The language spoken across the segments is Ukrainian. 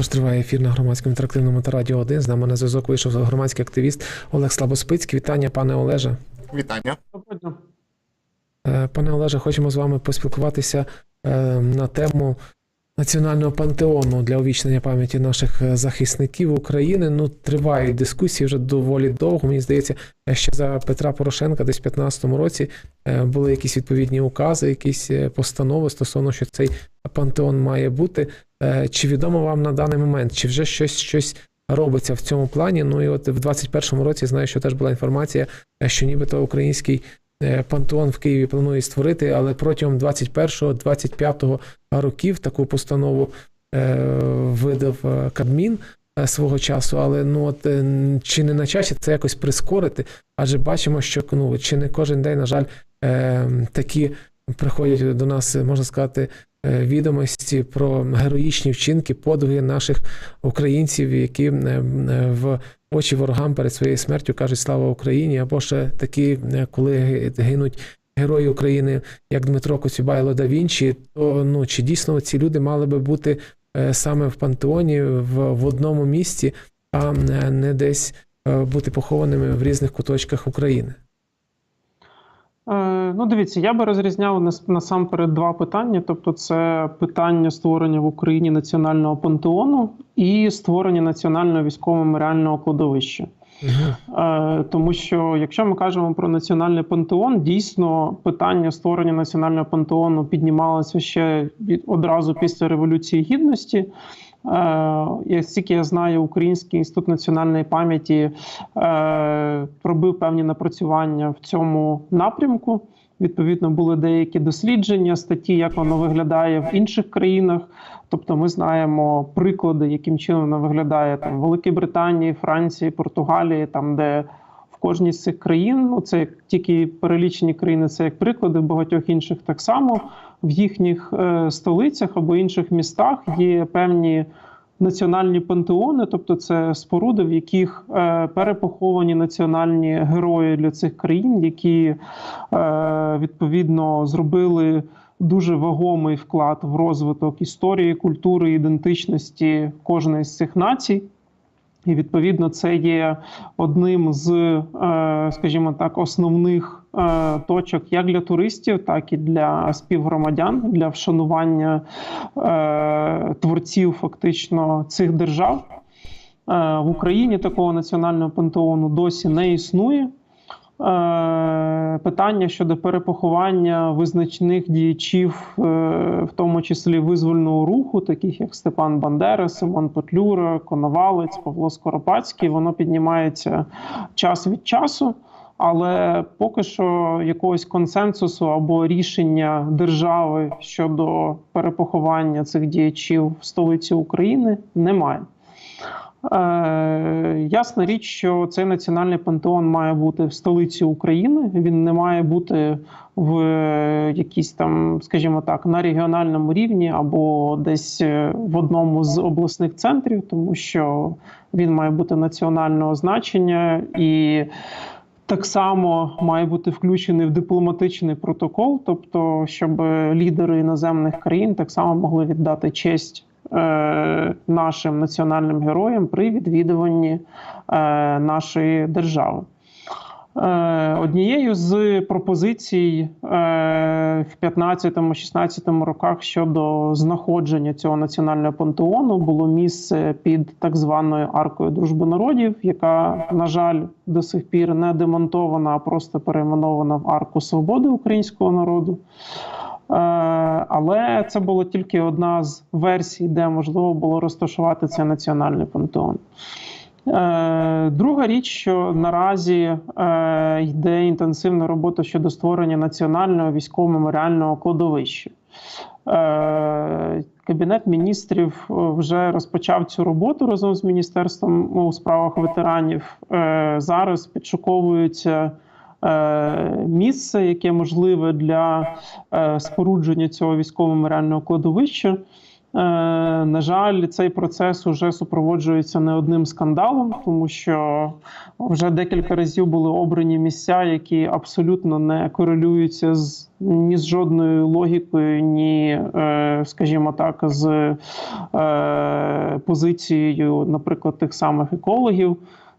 Тож триває ефір на громадському інтерактивному та радіо 1. З нами на зв'язок вийшов громадський активіст Олег Слабоспицький. Вітання, пане Олеже. Вітання. Е, Пане Олеже, хочемо з вами поспілкуватися е, на тему національного пантеону для увічнення пам'яті наших е, захисників України. Ну, тривають дискусії вже доволі довго. Мені здається, ще за Петра Порошенка, десь в 2015 році, були якісь відповідні укази, якісь постанови стосовно, що цей пантеон має бути. Е, Чи відомо вам на даний момент, чи вже щось щось робиться в цьому плані? Ну і от в 2021 році знаю, що теж була інформація, е, що нібито український е, пантеон в Києві планує створити, але протягом 21-25 років таку постанову видав Кабмін свого часу. Але ну от чи не на часі це якось прискорити? Адже бачимо, що ну чи не кожен день, на жаль, такі приходять до нас, можна сказати. Е, Відомості про героїчні вчинки, подвиги наших українців, які е, е, в очі ворогам перед своєю смертю кажуть слава Україні, або ще такі, коли гинуть герої України, як Дмитро Коцюбайло да Вінчі, то ну чи дійсно ці люди мали би бути саме в пантеоні в, в одному місці, а не десь бути похованими в різних куточках України? Е, ну, дивіться, я би розрізняв нас- насамперед два питання: тобто, це питання створення в Україні національного пантеону і створення національного військово-меморіального кладовища. Угу. Е, тому що якщо ми кажемо про національний пантеон, дійсно питання створення національного пантеону піднімалося ще від одразу після революції гідності. Е, як я знаю, Український інститут національної пам'яті е, пробив певні напрацювання в цьому напрямку. Відповідно, були деякі дослідження, статті, як воно виглядає в інших країнах. Тобто, ми знаємо приклади, яким чином воно виглядає там в Великій Британії, Франції, Португалії, там де кожній з цих країн, ну це тільки перелічені країни, це як приклади багатьох інших так само в їхніх е, столицях або інших містах є певні національні пантеони, тобто це споруди, в яких е, перепоховані національні герої для цих країн, які е, відповідно зробили дуже вагомий вклад в розвиток історії, культури, ідентичності кожної з цих націй. І відповідно це є одним з, е, скажімо так, основних е, точок як для туристів, так і для співгромадян для вшанування е, творців фактично цих держав. В Україні такого національного пантеону досі не існує. Е, Питання щодо перепоховання визначних діячів, е, в тому числі визвольного руху, таких як Степан Бандера, Симон Петлюра, Коновалець, Павло Скоропадський, воно піднімається час від часу. Але поки що якогось консенсусу або рішення держави щодо перепоховання цих діячів в столиці України немає. Е, ясна річ, що цей національний пантеон має бути в столиці України. Він не має бути в е, якійсь там, скажімо так, на регіональному рівні або десь е, в одному з обласних центрів, тому що він має бути національного значення і. Так само має бути включений в дипломатичний протокол, тобто, щоб лідери іноземних країн так само могли віддати честь нашим національним героям при відвідуванні е, нашої держави. Е, Однією з пропозицій е, в 15-16 роках щодо знаходження цього національного пантеону було місце під так званою аркою дружби народів, яка, на жаль, до сих пір не демонтована, а просто перейменована в арку свободи українського народу. Е, Але це була тільки одна з версій, де можливо було розташувати цей національний пантеон. Е, Друга річ, що наразі е, йде інтенсивна робота щодо створення національного військово-меморіального кладовища. Кабінет міністрів вже розпочав цю роботу разом з міністерством у справах ветеранів. Зараз підшуковується е, місце, яке можливе для е, спорудження цього військово-меморіального кладовища. на жаль, цей процес уже супроводжується не одним скандалом, тому що вже декілька разів були обрані місця, які абсолютно не корелюються з ні з жодною логікою, ні, е, скажімо так, з е, позицією, наприклад, тих самих екологів.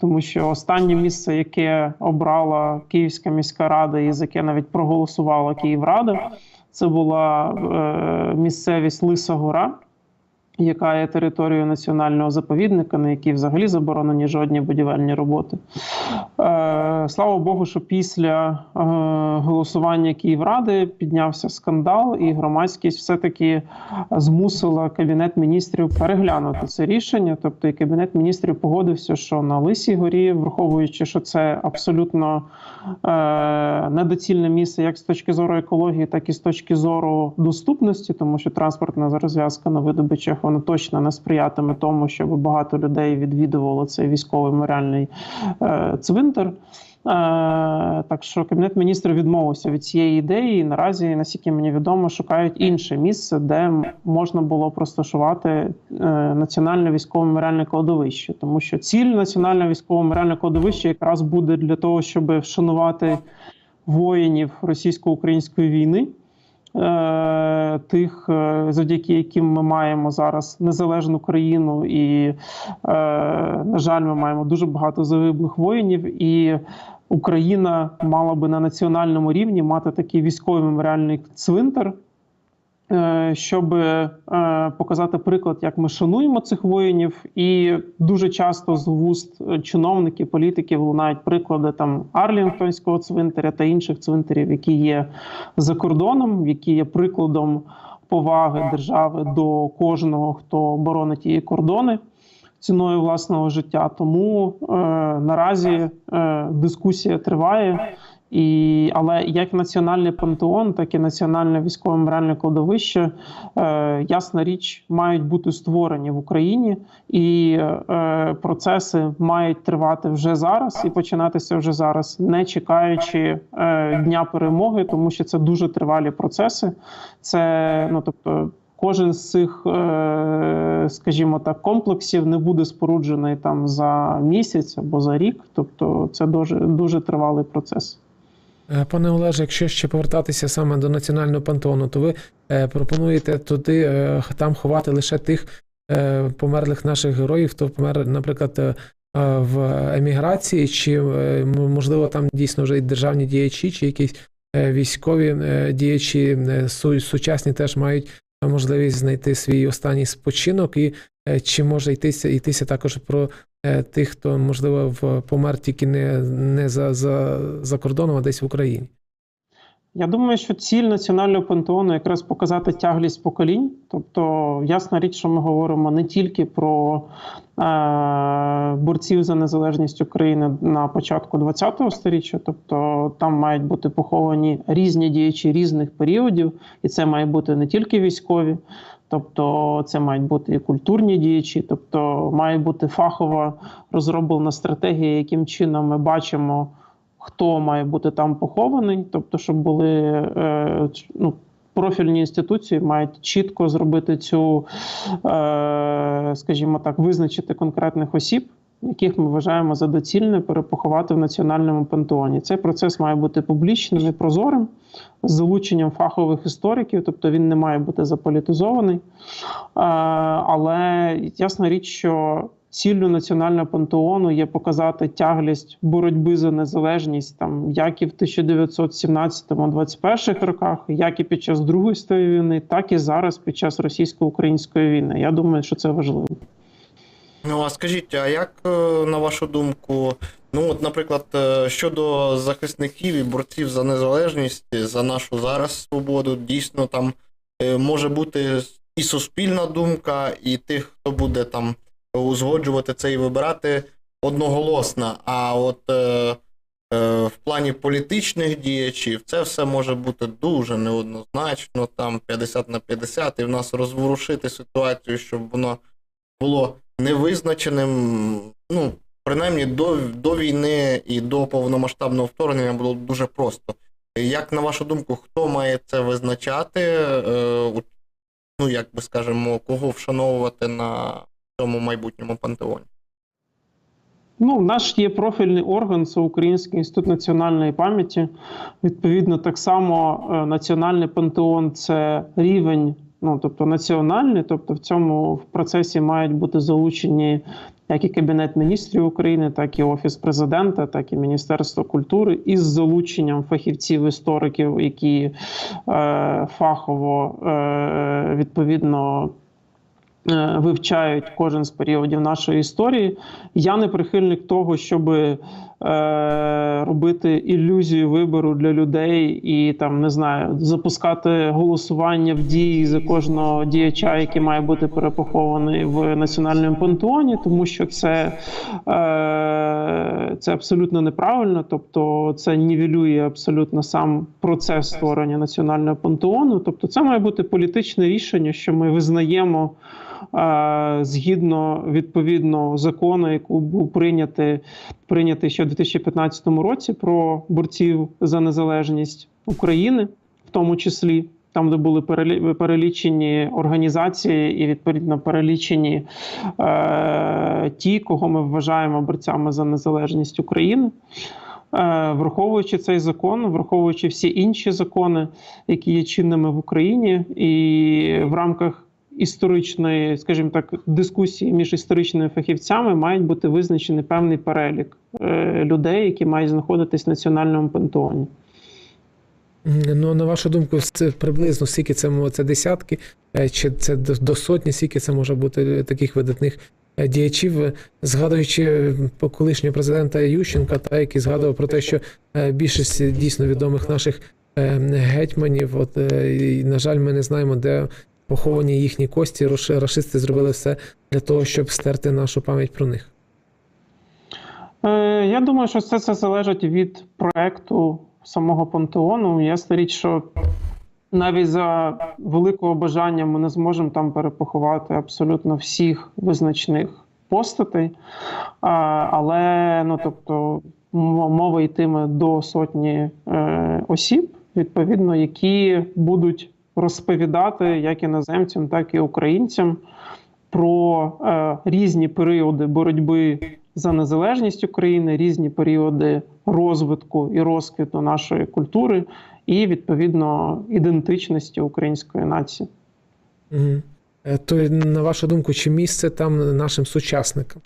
Тому що останнє місце, яке обрала Київська міська рада, і за яке навіть проголосувала Київрада, це була е, місцевість Лиса Гора, яка є територією національного заповідника, на якій взагалі заборонені жодні будівельні роботи. Е, слава Богу, що після е, голосування Київради піднявся скандал, і громадськість все-таки змусила кабінет міністрів переглянути це рішення. Тобто, і кабінет міністрів погодився, що на Лисій горі, враховуючи, що це абсолютно е, недоцільне місце, як з точки зору екології, так і з точки зору доступності, тому що транспортна розв'язка на видобичах вона точно не сприятиме тому, щоб багато людей відвідувало цей військовий меморіальний е, цвинтар. Е, так що кабінет міністрів відмовився від цієї ідеї. І наразі, наскільки мені відомо, шукають інше місце, де можна було б розташувати е, національне військове меморіальне кладовище, тому що ціль національне військове меморіальне кладовище якраз буде для того, щоб вшанувати воїнів російсько-української війни. Е, Тих, е, завдяки яким ми маємо зараз незалежну країну, і, е, на жаль, ми маємо дуже багато загиблих воїнів, і Україна мала би на національному рівні мати такий військовий меморіальний цвинтар, щоб е, показати приклад, як ми шануємо цих воїнів, і дуже часто з вуст е, чиновників, політиків лунають приклади там Арлінгтонського цвинтаря та інших цвинтарів, які є за кордоном, які є прикладом поваги держави до кожного, хто боронить її кордони ціною власного життя. Тому е, наразі е, дискусія триває. І, але як національний пантеон, так і національне військове меморіальне кладовище, е, ясна річ, мають бути створені в Україні, і е, процеси мають тривати вже зараз і починатися вже зараз, не чекаючи е, дня перемоги, тому що це дуже тривалі процеси. Це ну тобто. Кожен з цих, е, скажімо так, комплексів не буде споруджений там за місяць або за рік. Тобто, це дуже дуже тривалий процес. Е, Пане Олеже, якщо ще повертатися саме до національного пантеону, то ви е, пропонуєте туди е, там ховати лише тих померлих наших героїв, хто помер, наприклад, в еміграції, чи можливо там дійсно вже і державні діячі, чи якісь військові діячі су- сучасні теж мають можливість знайти свій останній спочинок, і чи може йтися йтися також про тих, хто можливо в помер тільки не, не за, за, за кордоном, а десь в Україні. Я думаю, що ціль національного пантеону якраз показати тяглість поколінь. Тобто, ясна річ, що ми говоримо не тільки про е, борців за незалежність України на початку ХХ століття, тобто там мають бути поховані різні діячі різних періодів, і це має бути не тільки військові. Тобто це мають бути і культурні діячі, тобто має бути фахова розроблена стратегія, яким чином ми бачимо, хто має бути там похований, тобто, щоб були е, ну, профільні інституції мають чітко зробити цю, е, скажімо так, визначити конкретних осіб, яких ми вважаємо за доцільне перепоховати в національному пантеоні. Цей процес має бути публічним і прозорим з залученням фахових істориків, тобто він не має бути заполітизований. Е, але ясна річ, що ціллю національного пантеону є показати тяглість боротьби за незалежність, там як і в 1917-21 роках, як і під час Другої світової війни, так і зараз під час російсько-української війни. Я думаю, що це важливо. Ну, а скажіть, а як, е, на вашу думку, ну, от, наприклад, е, щодо захисників і борців за незалежність, за нашу зараз свободу, дійсно там е, може бути і суспільна думка, і тих, хто буде там узгоджувати це і вибирати одноголосна. А от е, е, в плані політичних діячів це все може бути дуже неоднозначно, там 50 на 50, і в нас розворушити ситуацію, щоб воно було невизначеним. Ну, принаймні до, до війни і до повномасштабного вторгнення було дуже просто. Як на вашу думку, хто має це визначати? Е, ну як би скажемо, кого вшановувати на цьому майбутньому пантеоні? Ну, наш є профільний орган, це Український інститут національної пам'яті. Відповідно, так само е, національний пантеон це рівень, ну тобто національний, тобто в цьому в процесі мають бути залучені як і Кабінет міністрів України, так і Офіс президента, так і Міністерство культури, із залученням фахівців-істориків, які е, фахово е, відповідно. Е, Вивчають кожен з періодів нашої історії. Я не прихильник того, щоб е, робити ілюзію вибору для людей і там не знаю, запускати голосування в дії за кожного діяча, який має бути перепохований в національному пантеоні, тому що це, е, це абсолютно неправильно. Тобто, це нівелює абсолютно сам процес створення національного пантеону. Тобто, це має бути політичне рішення, що ми визнаємо згідно відповідно закону, який був прийнятий, прийнятий ще в 2015 році про борців за незалежність України, в тому числі. Там, де були перелі- перелічені організації і відповідно перелічені е, ті, кого ми вважаємо борцями за незалежність України. Е, Враховуючи цей закон, враховуючи всі інші закони, які є чинними в Україні, і в рамках історичної, скажімо так, дискусії між історичними фахівцями мають бути визначений певний перелік е, людей, які мають знаходитись в національному пантеоні. Ну, на вашу думку, це приблизно скільки це, це десятки, е, чи це до, сотні, скільки це може бути таких видатних е, діячів, Е, згадуючи е, колишнього президента Ющенка, та який згадував про те, що е, більшість дійсно відомих наших е, гетьманів, от е, і, на жаль, ми не знаємо, де поховані їхні кості. Рашисти зробили все для того, щоб стерти нашу пам'ять про них. Е, Я думаю, що це, це залежить від проекту самого пантеону. Ясна річ, що навіть за великого бажання ми не зможемо там перепоховати абсолютно всіх визначних постатей. Але ну тобто мова йтиме до сотні е, осіб, відповідно, які будуть розповідати як іноземцям, так і українцям про е, різні періоди боротьби за незалежність України, різні періоди розвитку і розквіту нашої культури і відповідно ідентичності української нації. Е, То, на вашу думку, чи місце там нашим сучасникам?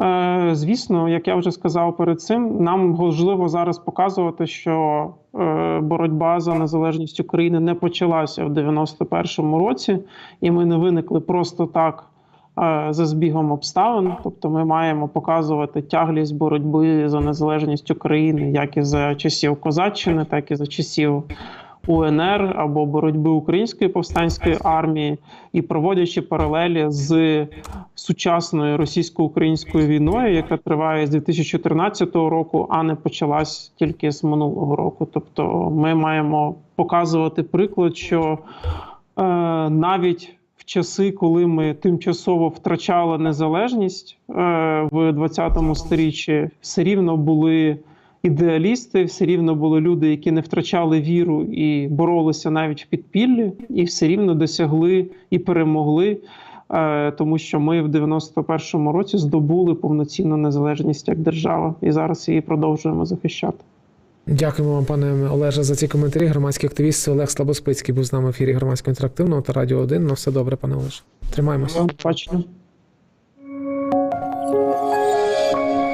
Е, Звісно, як я вже сказав перед цим, нам важливо зараз показувати, що е, боротьба за незалежність України не почалася в 91-му році, і ми не виникли просто так е, за збігом обставин. Тобто, ми маємо показувати тяглість боротьби за незалежність України як і за часів Козаччини, так і за часів. УНР або боротьби української повстанської армії і проводячи паралелі з сучасною російсько-українською війною, яка триває з 2014 року, а не почалась тільки з минулого року. Тобто, ми маємо показувати приклад, що е, навіть в часи, коли ми тимчасово втрачали незалежність е, в 20-му сторіччі, все рівно були ідеалісти, все рівно були люди, які не втрачали віру і боролися навіть в підпіллі, і все рівно досягли і перемогли. е, Тому що ми в 91-му році здобули повноцінну незалежність як держава, і зараз її продовжуємо захищати. Дякуємо вам, пане Олеже, за ці коментарі. Громадський активіст Олег Слабоспицький був з нами в ефірі громадського інтерактивного та радіо 1. На все добре, пане Олеже. Тримаємося. До побачення.